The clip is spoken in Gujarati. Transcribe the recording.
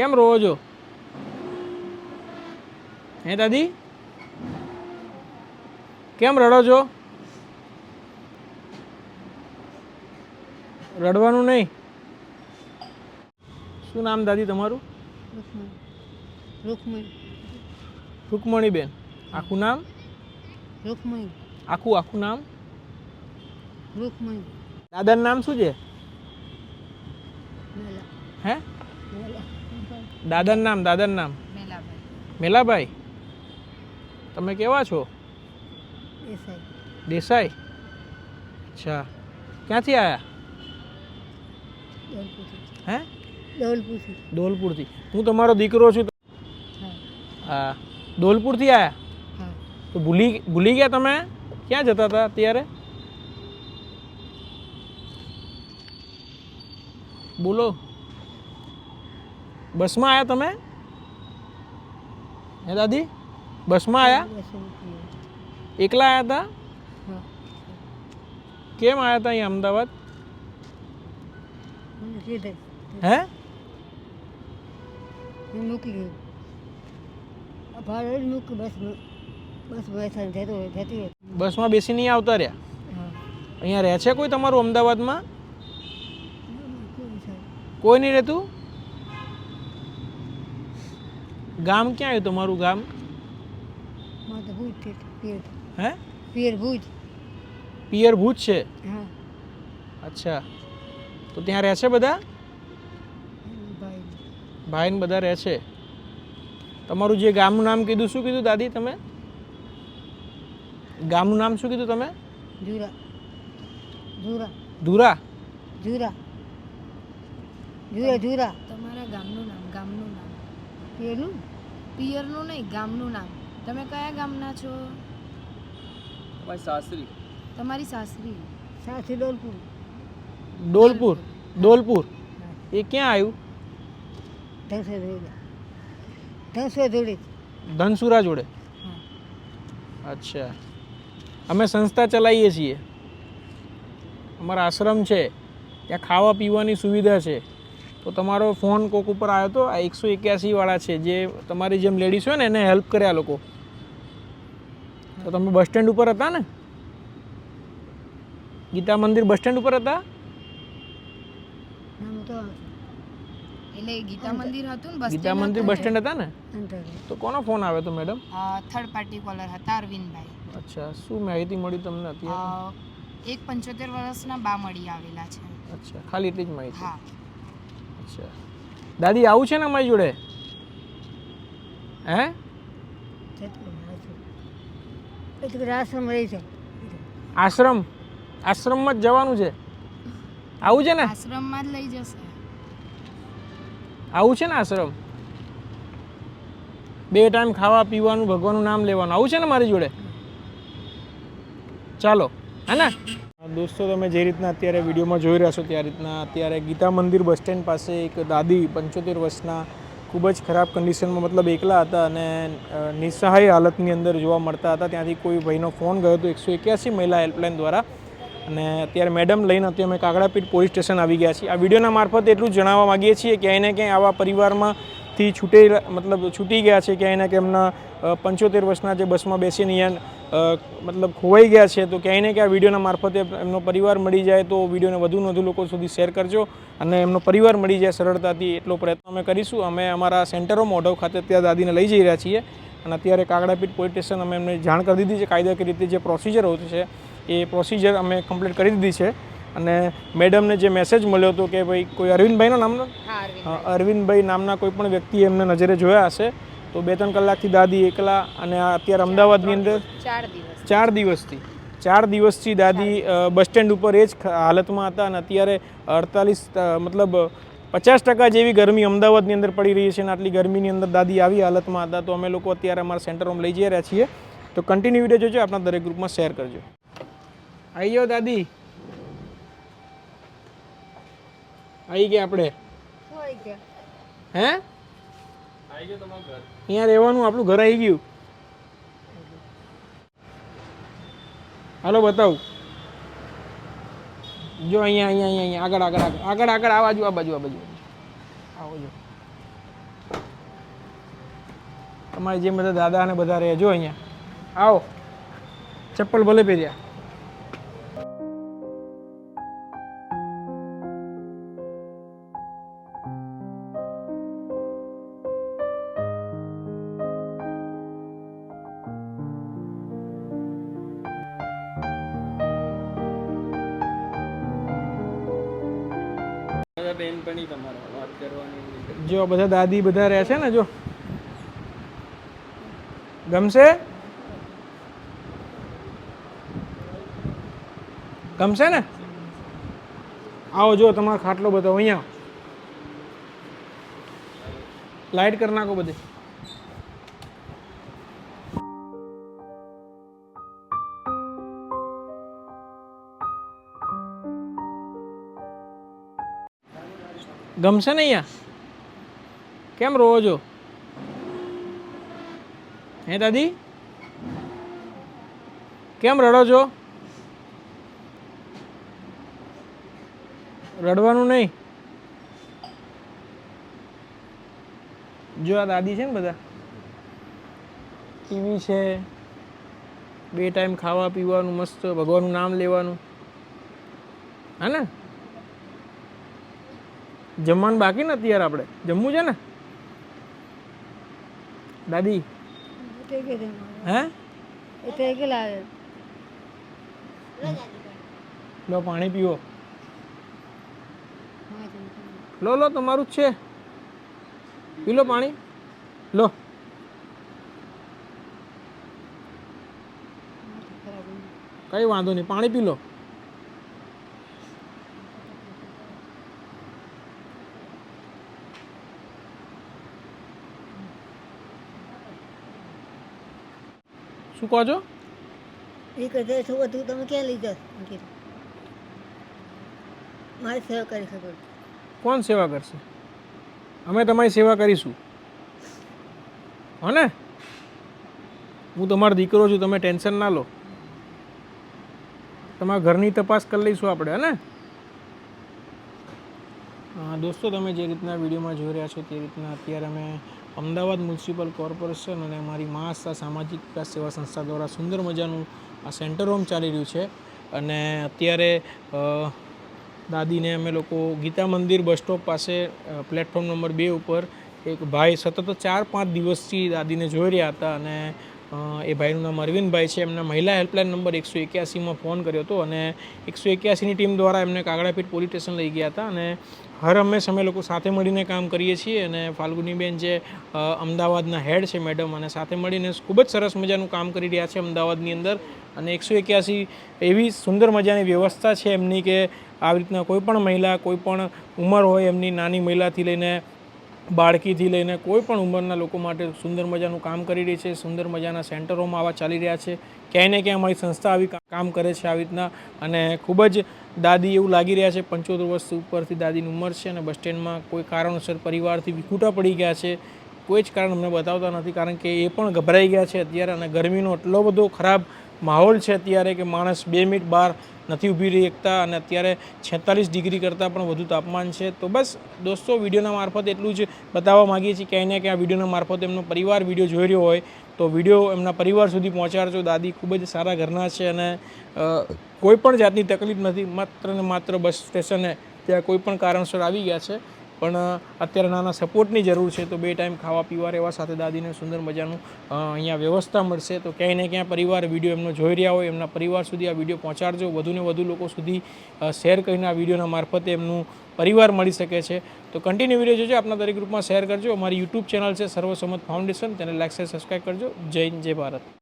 કેમ રોવો છો? હે દાદી? કેમ રડો છો? રડવાનું નહીં. શું નામ દાદી તમારું? રૂકમણી. બેન. આખું નામ? રૂકમણી. આખું આખું નામ? રૂકમણી. દાદાનું નામ શું છે? હે? દાદાનું નામ દાદાનું નામ? મેલાભાઈ. મેલાભાઈ? તમે કેવા છો? દેસાઈ. દેસાઈ? અચ્છા. ક્યાંથી આવ્યા દોલપુરથી હે? દોલપુરથી ધોલપુરથી હું તમારો દીકરો છું હા. હા. ધોલપુરથી આવ્યા હા. તો ભૂલી ભૂલી ગયા તમે? ક્યાં જતા હતા અત્યારે? બોલો. બસમાં આવ્યા તમે? હે દાદી? બસમાં આવ્યા એકલા આવ્યા હતા કેમ આવ્યા હતા અહીંયા અમદાવાદ? હે? મોકલી ભાડે બસ બસ બસમાં બેસી નહીં આવતા રહ્યા? અહીંયા રહે છે કોઈ તમારું અમદાવાદમાં? કોઈ નહીં રહેતું? ગામ ક્યાં આવ્યું તમારું ગામ? મારે તો ભૂજ છે પિયર હે? પિયર ભૂજ પિયર ભૂજ છે? હા. અચ્છા. તો ત્યાં રહે છે બધા? ભાઈ. ભાઈ ને બધા રહે છે. તમારું જે ગામનું નામ કીધું શું કીધું દાદી તમે? ગામનું નામ શું કીધું તમે? જુરા. જુરા. ધુરા જુરા. જુરા જુરા. તમારા ગામનું નામ ગામનું નામ પિયરનું પિયરનું નહીં ગામનું નામ. તમે કયા ગામના છો? તમારી સાસરી. સાસરી ડોલપુર. ડોલપુર ડોલપુર. એ ક્યાં આવ્યું ધનસો ધોળી ધનસો ધનસુરા જોડે. અચ્છા. અમે સંસ્થા ચલાવીએ છીએ. અમારા આશ્રમ છે. ત્યાં ખાવા પીવાની સુવિધા છે. તો તમારો ફોન કોક ઉપર આવ્યો હતો આ એકસો એક્યાસીવાળા છે જે તમારી જેમ લેડીઝ હોય ને એને હેલ્પ કર્યા લોકો. તો તમે બસ સ્ટેન્ડ ઉપર હતા ને? ગીતા મંદિર બસ સ્ટેન્ડ ઉપર હતા? એટલે ગીતા મંદિર હતું ને ગીતા મંદિર બસ સ્ટેન્ડ હતા ને? તો કોનો ફોન આવ્યો હતો મેડમ થર્ડ પાર્ટી કોલર હતા અરવિંદભાઈ. અચ્છા શું માહિતી મળી તમને અત્યારે? એક પંચોતેર વર્ષના બા મળી આવેલા છે. અચ્છા ખાલી એટલી જ માહિતી. હા. અચ્છા. દાદી આવું છે ને અમારી જોડે? હે? આશ્રમ રહી છે. આશ્રમ? આશ્રમમાં જ જવાનું છે? આવું છે ને? આશ્રમમાં જ લઈ જશે. આવું છે ને આશ્રમ? બે ટાઈમ ખાવા પીવાનું ભગવાનનું નામ લેવાનું. આવું છે ને મારી જોડે? ચાલો. હે ને? દોસ્તો, તમે જે રીતના અત્યારે વિડીયોમાં જોઈ રહ્યા છો ત્યાં રીતના. અત્યારે ગીતા મંદિર બસ સ્ટેન્ડ પાસે એક દાદી પંચોતેર વર્ષના ખૂબ જ ખરાબ કન્ડિશનમાં મતલબ એકલા હતા અને નિસહાય હાલતની અંદર જોવા મળતા હતા. ત્યાંથી કોઈ ભાઈનો ફોન ગયો હતો એકસો એક્યાસી મહિલા હેલ્પલાઇન દ્વારા. અને અત્યારે મેડમ લઈને અત્યારે અમે કાગડાપીઠ પોલીસ સ્ટેશન આવી ગયા છીએ. આ વિડીયોના મારફતે એટલું જણાવવા માગીએ છીએ ક્યાંય ને ક્યાંય આવા પરિવારમાંથી છૂટે મતલબ છૂટી ગયા છે ક્યાંય ને કે એમના પંચોતેર વર્ષના જે બસમાં બેસીને અહીંયા મતલબ ખોવાઈ ગયા છે, તો ક્યાંય ને ક્યાંય વિડીયોના મારફતે એમનો પરિવાર મળી જાય, તો વિડીયોને વધુ ને વધુ લોકો સુધી શેર કરજો અને એમનો પરિવાર મળી જાય સરળતાથી એટલો પ્રયત્ન અમે કરીશું. અમે અમારા સેન્ટરો મોઢવ ખાતે ત્યાં દાદીને લઈ જઈ રહ્યા છીએ અને અત્યારે કાગડાપીઠ પોલીસ સ્ટેશન અમે એમને જાણ કરી દીધી છે. કાયદાકીય રીતે જે પ્રોસિજર હોય છે, એ પ્રોસિજર અમે કમ્પ્લીટ કરી દીધી છે. અને મેડમને જે મેસેજ મળ્યો હતો કે ભાઈ કોઈ અરવિંદભાઈનો નામનો? અરવિંદભાઈ. નામના કોઈ પણ વ્યક્તિ એમને નજરે જોયા હશે તો બે ત્રણ કલાકથી દાદી એકલા અને અત્યારે અમદાવાદની અંદર ચાર દિવસ. ચાર દિવસથી ચાર દિવસથી દાદી બસ સ્ટેન્ડ ઉપર એ જ હાલતમાં હતા અને અત્યારે અડતાલીસ મતલબ પચાસ ટકા જેવી ગરમી અમદાવાદની અંદર પડી રહી છે અને આટલી ગરમીની અંદર દાદી આવી હાલતમાં હતા તો અમે લોકો અત્યારે અમારા સેન્ટરમાં લઈ જઈ રહ્યા છીએ. તો કન્ટિન્યુ વીડિયો જોજો આપણા દરેક ગ્રુપમાં શેર કરજો. આવી જાઓ દાદી. આવી ગયા આપણે. હોય કે હે? અહીંયા રહેવાનું આપણું ઘર આવી ગયું. હાલો બતાવું. જો અહીંયા અહીંયા અહીંયા આગળ આગળ આગળ આગળ આગળ આ બાજુ આ બાજુ આ બાજુ. આવો જો. તમારે જેમ બધા દાદા અને બધા રહેજો અહીંયા. આવો. ચપ્પલ ભલે પહેર્યા. જો, બધા દાદી બધા રહે છે ને, જો. ગમશે? ગમશે ને? આવો, જો, તમારો ખાટલો બતાવો, અહીંયા. લાઈટ કરી નાખો બધી. ગમશે ને અહીંયા? કેમ રોવો છો? હે દાદી? કેમ રડો છો? રડવાનું નહીં. જો આ દાદી છે ને બધા ટીવી છે? બે ટાઈમ ખાવા, પીવાનું, મસ્ત, ભગવાનનું નામ લેવાનું. હા ને? જમવાનું બાકી ને અત્યારે આપણે? જમવું છે ને? દાદી. હે? લો પાણી પીવો. લો લો, તમારું જ છે. પી લો પાણી. લો. કઈ વાંધો નહીં. પાણી પી લો. શું કહો છો? એ કહે છે બધું તમે ક્યાં લઈ એમ કીધું. મારી સેવા કરી શકો કોણ સેવા કરશે? અમે તમારી સેવા કરીશું. હો ને હું તમારો દીકરો છું તમે ટેન્શન ના લો. તમારા ઘરની તપાસ કરી લઈશું આપણે હે ને દોસ્તો તમે જે રીતના વિડીયોમાં જોઈ રહ્યા છો તે રીતના અત્યારે અમે અમદાવાદ મ્યુનિસિપલ કોર્પોરેશન અને અમારી મા સામાજિક વિકાસ સેવા સંસ્થા દ્વારા સુંદર મજાનું આ સેન્ટર હોમ ચાલી રહ્યું છે. અને અત્યારે દાદીને અમે લોકો ગીતા મંદિર બસ સ્ટોપ પાસે પ્લેટફોર્મ નંબર બે ઉપર એક ભાઈ સતત ચાર પાંચ દિવસથી દાદીને જોઈ રહ્યા હતા અને એ ભાઈનું નામ અરવિંદભાઈ છે. એમના મહિલા હેલ્પલાઇન નંબર એકસો એક્યાસીમાં ફોન કર્યો હતો અને એકસો એક્યાસીની ટીમ દ્વારા એમને કાગડાપીઠ પોલીસ સ્ટેશન લઈ ગયા હતા અને હર હંમેશ અમે લોકો સાથે મળીને કામ કરીએ છીએ અને ફાલ્ગુનીબેન જે અમદાવાદના હેડ છે મેડમ, અને સાથે મળીને ખૂબ જ સરસ મજાનું કામ કરી રહ્યા છે અમદાવાદની અંદર. અને એકસો એક્યાસી એવી સુંદર મજાની વ્યવસ્થા છે એમની કે આવી રીતના કોઈ પણ મહિલા, કોઈ પણ ઉંમર હોય એમની નાની મહિલાથી લઈને બાળકીથી લઈને કોઈ પણ ઉંમરના લોકો માટે સુંદર મજાનું કામ કરી રહી છે, સુંદર મજાના સેન્ટરોમાં આવા ચાલી રહ્યા છે. ક્યાંય ને ક્યાંય અમારી સંસ્થા આવી કામ કરે છે આવી રીતના. અને ખૂબ જ દાદી એવું લાગી રહ્યા છે, પંચોતેર વર્ષ ઉપરથી દાદીની ઉંમર છે અને બસ સ્ટેન્ડમાં કોઈ કારણોસર પરિવારથી વિખૂટા પડી ગયા છે. કોઈ જ કારણ અમને બતાવતા નથી, કારણ કે એ પણ ગભરાઈ ગયા છે અત્યારે અને ગરમીનો એટલો બધો ખરાબ માહોલ છે અત્યારે કે માણસ બે મિનિટ બહાર નથી ઊભી રહી શકતા અને અત્યારે છેતાલીસ ડિગ્રી કરતાં પણ વધુ તાપમાન છે. તો બસ દોસ્તો, વિડીયોના મારફત એટલું જ બતાવવા માગીએ છીએ ક્યાંય ને ક્યાં વિડીયોના મારફત એમનો પરિવાર વીડિયો જોઈ રહ્યો હોય, તો વીડિયો એમના પરિવાર સુધી પહોંચાડજો. દાદી ખૂબ જ સારા ઘરના છે અને કોઈ પણ જાતની તકલીફ નથી. માત્ર ને માત્ર બસ સ્ટેશને ત્યાં કોઈ પણ કારણસર આવી ગયા છે. પણ અત્યારે નાના સપોર્ટની જરૂર છે, તો બે ટાઈમ ખાવા પીવા રહેવા સાથે દાદીને સુંદર મજાનું અહીંયા વ્યવસ્થા મળશે. તો ક્યાંય ને ક્યાં પરિવાર વીડિયો એમનો જોઈ રહ્યા હોય, એમના પરિવાર સુધી આ વીડિયો પહોંચાડજો. વધુને વધુ લોકો સુધી શેર કરીને આ વિડીયોના મારફતે એમનું પરિવાર મળી શકે છે. તો કન્ટિન્યુ વીડિયો જોજો, આપના દરેક ગ્રુપમાં શેર કરજો. અમારી યુટ્યુબ ચેનલ છે, સર્વસંમત ફાઉન્ડેશન. તેને લાઈક શેર સબસ્ક્રાઈબ કરજો. જય જય ભારત.